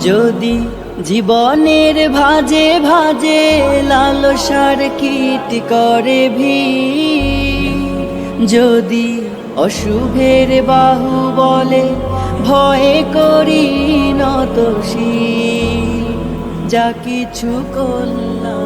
যদি জীবনের ভাজে ভাজে লালসার কীট করে ভি যদি অশুভের বাহু বলে ভয়ে করি নতসী যা কিছু করলাম